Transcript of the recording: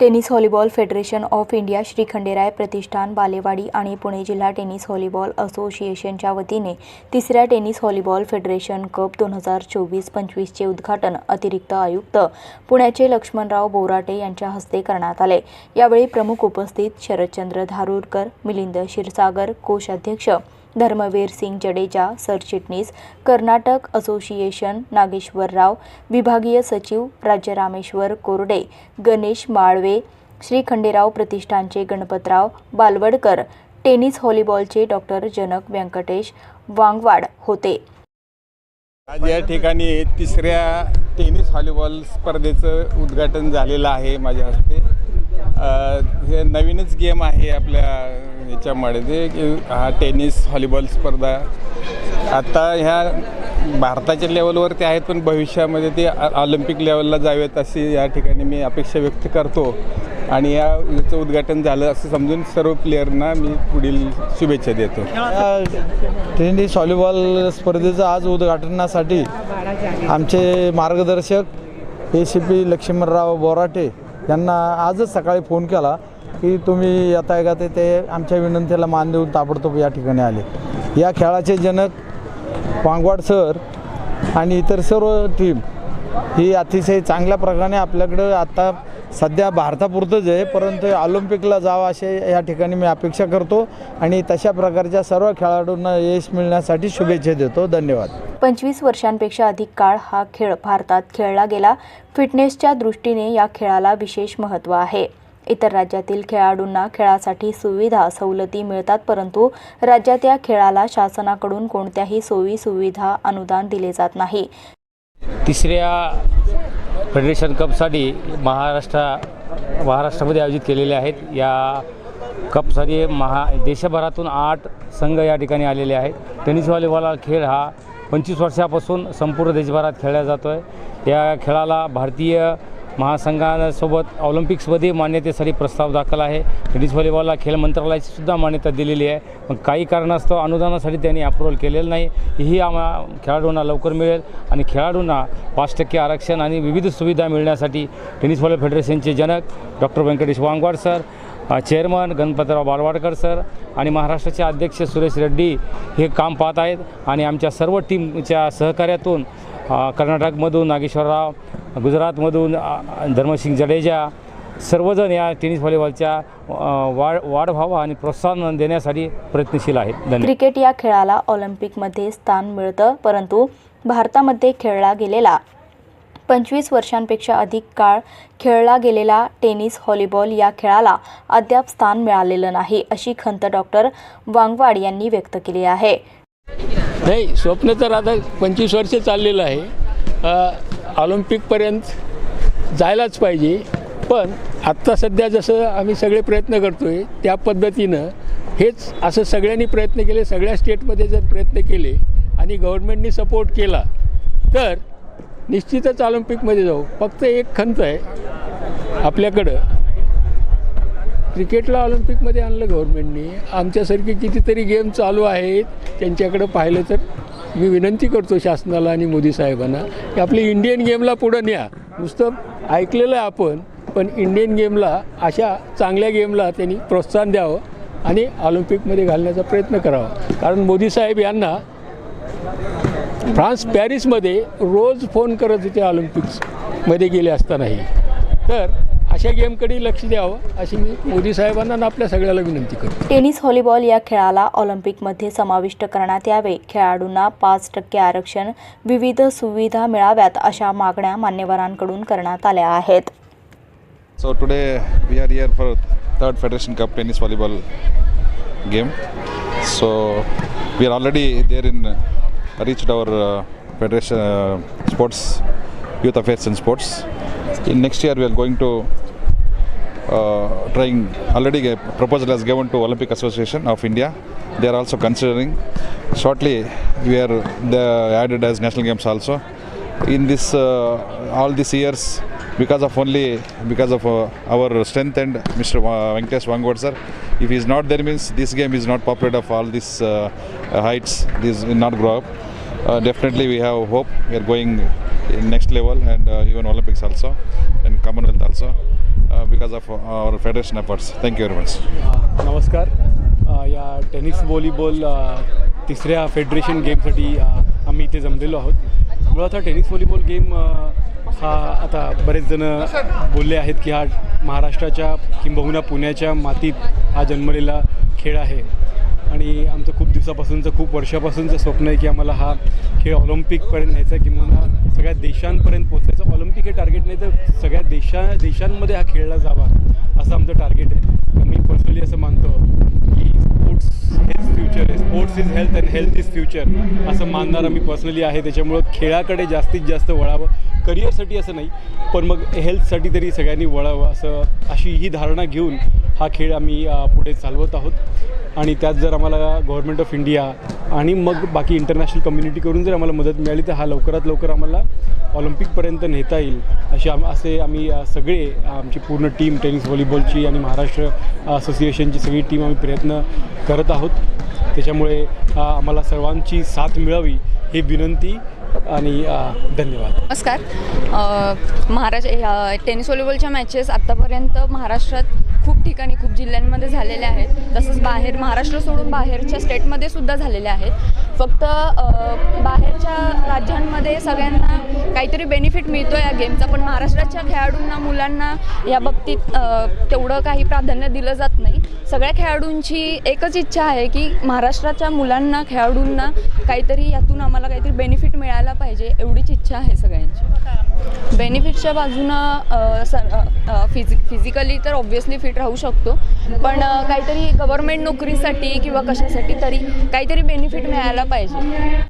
Tennis volleyball federation of India Shri Khanderay Pratishthan Balewadi आणि पुणे जिल्हा tennis volleyball असोसिएशनच्या वतीने तिसऱ्या टेनिस व्हॉलीबॉल फेडरेशन कप दोन हजार चोवीस पंचवीसचे उद्घाटन अतिरिक्त आयुक्त पुण्याचे लक्ष्मणराव बोराटे यांच्या हस्ते करण्यात आले. यावेळी प्रमुख उपस्थित शरदचंद्र धारूरकर मिलिंद क्षीरसागर कोषाध्यक्ष धर्मवीर सिंग जडेजा सरचिटणीस कर्नाटक असोसिएशन नागेश्वरराव विभागीय सचिव राज्य रामेश्वर कोरडे गणेश माळवे श्री खंडेराव प्रतिष्ठानचे गणपतराव बालवडकर टेनिस व्हॉलीबॉलचे डॉक्टर जनक व्यंकटेश वांगवाड होते. आज या ठिकाणी तिसऱ्या टेनिस व्हॉलीबॉल स्पर्धेचं उद्घाटन झालेलं आहे माझ्या हस्ते. हे नवीनच गेम आहे आपल्या याच्यामुळे ते हा टेनिस व्हॉलीबॉल स्पर्धा आता ह्या भारताच्या लेवलवरती आहेत पण भविष्यामध्ये ते ऑलिम्पिक लेवलला जावेत अशी या ठिकाणी मी अपेक्षा व्यक्त करतो. आणि या याचं उद्घाटन झालं असं समजून सर्व प्लेयरना मी पुढील शुभेच्छा देतो. टेनिस व्हॉलीबॉल स्पर्धेचं आज उद्घाटनासाठी आमचे मार्गदर्शक A C P Laxmanrao Borate यांना आजच सकाळी फोन केला. की तुम्ही येताय का ते ते आमच्या विनंतीला मान देऊन ताबडतोब या ठिकाणी आले. या खेळाचे जनक वांगवाड सर आणि इतर सर्व टीम ही अतिशय चांगल्या प्रकारे आपल्याकडं आता सध्या भारतापुरतंच आहे परंतु ऑलिम्पिकला जावं असे या ठिकाणी मी अपेक्षा करतो आणि तशा प्रकारच्या सर्व खेळाडूंना यश मिळण्यासाठी शुभेच्छा देतो. धन्यवाद. पंचवीस वर्षांपेक्षा अधिक काळ हा खेळ भारतात खेळला गेला. फिटनेसच्या दृष्टीने या खेळाला विशेष महत्त्व आहे. इतर राज्यातील खेळाडूंना खेळासाठी सुविधा सवलती मिळतात परंतु राज्यात या खेळाला शासनाकडून कोणत्याही सोयी सुविधा अनुदान दिले जात नाही. तिसऱ्या फेडरेशन कपसाठी महाराष्ट्र महाराष्ट्रामध्ये आयोजित केलेले आहेत. या कपसाठी महा देशभरातून आठ संघ या ठिकाणी आलेले आहेत. टेनिस व्हॉलीबॉल हा खेळ हा पंचवीस वर्षापासून संपूर्ण देशभरात खेळला जातो आहे या खेळाला भारतीय महासंघासोबत ऑलिम्पिक्समध्ये मान्यतेसाठी प्रस्ताव दाखल आहे. टेनिस व्हॉलीबॉलला खेळ मंत्रालयाची सुद्धा मान्यता दिलेली आहे. पण काही कारणास्तव अनुदानासाठी त्यांनी अप्रुव्हल केलेलं नाही. ही आम्हा खेळाडूंना लवकर मिळेल आणि खेळाडूंना पाच टक्के आरक्षण आणि विविध सुविधा मिळण्यासाठी टेनिस व्हॉलीबॉल फेडरेशनचे जनक doctor Venkatesh Wangwad sir chairman Ganpatrao Balwadkar sir आणि महाराष्ट्राचे अध्यक्ष सुरेश रेड्डी हे काम पाहत आहेत. आणि आमच्या सर्व टीमच्या सहकार्यातून कर्नाटकमधून नागेश्वरराव गुजरातमधून धर्मसिंग जडेजा सर्वजण या टेनिस व्हॉलीबॉलच्या वाढ वाढ व्हावा आणि प्रोत्साहन देण्यासाठी प्रयत्नशील आहेत. धन्यवाद. क्रिकेट या खेळाला ऑलिम्पिकमध्ये स्थान मिळतं परंतु भारतामध्ये खेळला गेलेला पंचवीस वर्षांपेक्षा अधिक काळ खेळला गेलेला टेनिस व्हॉलीबॉल या खेळाला अद्याप स्थान मिळालेलं नाही अशी खंत डॉक्टर वांगवाड यांनी व्यक्त केली आहे. नाही स्वप्न तर आता पंचवीस वर्ष चाललेलं आहे. ऑलिम्पिकपर्यंत जायलाच पाहिजे. पण आत्ता सध्या जसं आम्ही सगळे प्रयत्न करतो आहे त्या पद्धतीनं हेच असं सगळ्यांनी प्रयत्न केले सगळ्या स्टेटमध्ये जर प्रयत्न केले आणि गव्हर्नमेंटनी सपोर्ट केला तर निश्चितच ऑलिम्पिकमध्ये जाऊ. फक्त एक खंत आहे आपल्याकडं क्रिकेटला ऑलिम्पिकमध्ये आणलं गव्हर्नमेंटनी. आमच्यासारखे कितीतरी गेम चालू आहेत त्यांच्याकडं पाहिलं तर मी विनंती करतो शासनाला आणि मोदी साहेबांना की आपली इंडियन गेमला पुढं न्या. नुसतं ऐकलेलं आहे आपण पण इंडियन गेमला अशा चांगल्या गेमला त्यांनी प्रोत्साहन द्यावं आणि ऑलिम्पिकमध्ये घालण्याचा प्रयत्न करावा. कारण मोदी साहेब यांना फ्रान्स पॅरिसमध्ये रोज फोन करत होते ऑलिम्पिक्समध्ये गेले असतानाही. तर अशा गेमकडे लक्ष द्यावं अशी मी मोदी साहेबांना आपल्या सगळ्याला विनंती करतो. टेनिस व्हॉलीबॉल या खेळाला ऑलिम्पिकमध्ये समाविष्ट करण्यात यावे. खेळाडूंना पाच टक्के आरक्षण विविध सुविधा मिळाव्यात अशा मागण्या मान्यवरांकडून करण्यात आल्या आहेत. So today we are year for third federation cup tennis volleyball game so we are already there in rich our federation sports youth affairs in sports in next year we are going to trying already a proposal has given to Olympic Association of India. They are also considering. Shortly we are added as national games also. In this uh, all these years because of only because of uh, our strength and Mr. Venkatesh Wangwad sir. If he is not there means this game is not popular of all these uh, uh, heights. This will not grow up. Uh, definitely we have hope. We are going in next level and uh, even Olympics also and Commonwealth also. Uh, because of our federation efforts. Thank you very much. नमस्कार अ, या tennis volleyball अ, तिसऱ्या federation गेमसाठी अ, आम्ही इथे जमलेलो आहोत मुळात हा tennis volleyball game अ, हा आता बरेच जण बोलले आहेत की हा महाराष्ट्राच्या किंबहुना पुण्याच्या मातीत हा जन्मलेला खेळ आहे आणि आमचं खूप दिवसापासूनचं खूप वर्षापासूनचं स्वप्न आहे की आम्हाला हा खेळ ऑलिम्पिकपर्यंत न्यायचा किंवा सगळ्या देशांपर्यंत पोहोचायचं. ऑलिम्पिक हे टार्गेट नाही तर सगळ्या देशा देशांमध्ये हा खेळला जावा असं आमचं टार्गेट आहे. मी पर्सनली असं मानतो की स्पोर्ट्स हेच फ्युचर आहे sports is health and health is future असं मानणारा मी पर्सनली आहे. त्याच्यामुळं खेळाकडे जास्तीत जास्त वळावं. करिअरसाठी असं नाही पण मग हेल्थसाठी तरी सगळ्यांनी वळावं असं अशी ही धारणा घेऊन हा खेळ आम्ही पुढे चालवत आहोत. आणि त्यात जर आम्हाला गव्हर्नमेंट ऑफ इंडिया आणि मग बाकी इंटरनॅशनल कम्युनिटीकडून जर आम्हाला मदत मिळाली तर हा लवकरात लवकर आम्हाला ऑलिम्पिकपर्यंत नेता येईल. असे आम असे आम्ही सगळे आमची पूर्ण टीम टेनिस व्हॉलीबॉलची आणि महाराष्ट्र असोसिएशनची सगळी टीम आम्ही प्रयत्न करत आहोत. त्याच्यामुळे आम्हाला सर्वांची साथ मिळावी ही विनंती आणि धन्यवाद. नमस्कार. महाराज महाराष्ट्र या टेनिस व्हॉलीबॉलच्या मॅचेस आत्तापर्यंत महाराष्ट्रात खूप ठिकाणी खूप जिल्ह्यांमध्ये झालेल्या आहेत. तसंच बाहेर महाराष्ट्र सोडून बाहेरच्या स्टेटमध्ये सुद्धा झालेल्या आहेत. फक्त बाहेरच्या राज्यांमध्ये सगळ्यांना काहीतरी बेनिफिट मिळतो या गेमचा पण महाराष्ट्राच्या खेळाडूंना मुलांना या बाबतीत तेवढं काही प्राधान्य दिलं जात नाही. सगळ्या खेळाडूंची एकच इच्छा आहे की महाराष्ट्राच्या मुलांना खेळाडूंना काहीतरी यातून आम्हाला काहीतरी बेनिफिट मिळायला पाहिजे एवढीच इच्छा आहे सगळ्यांची. बेनिफिटच्या बाजूनं सर स फिजि फिजिकली तर ऑब्व्हियसली फिट राहू शकतो पण काहीतरी गव्हर्मेंट नोकरीसाठी किंवा कशासाठी तरी काहीतरी बेनिफिट मिळायला पाहिजे.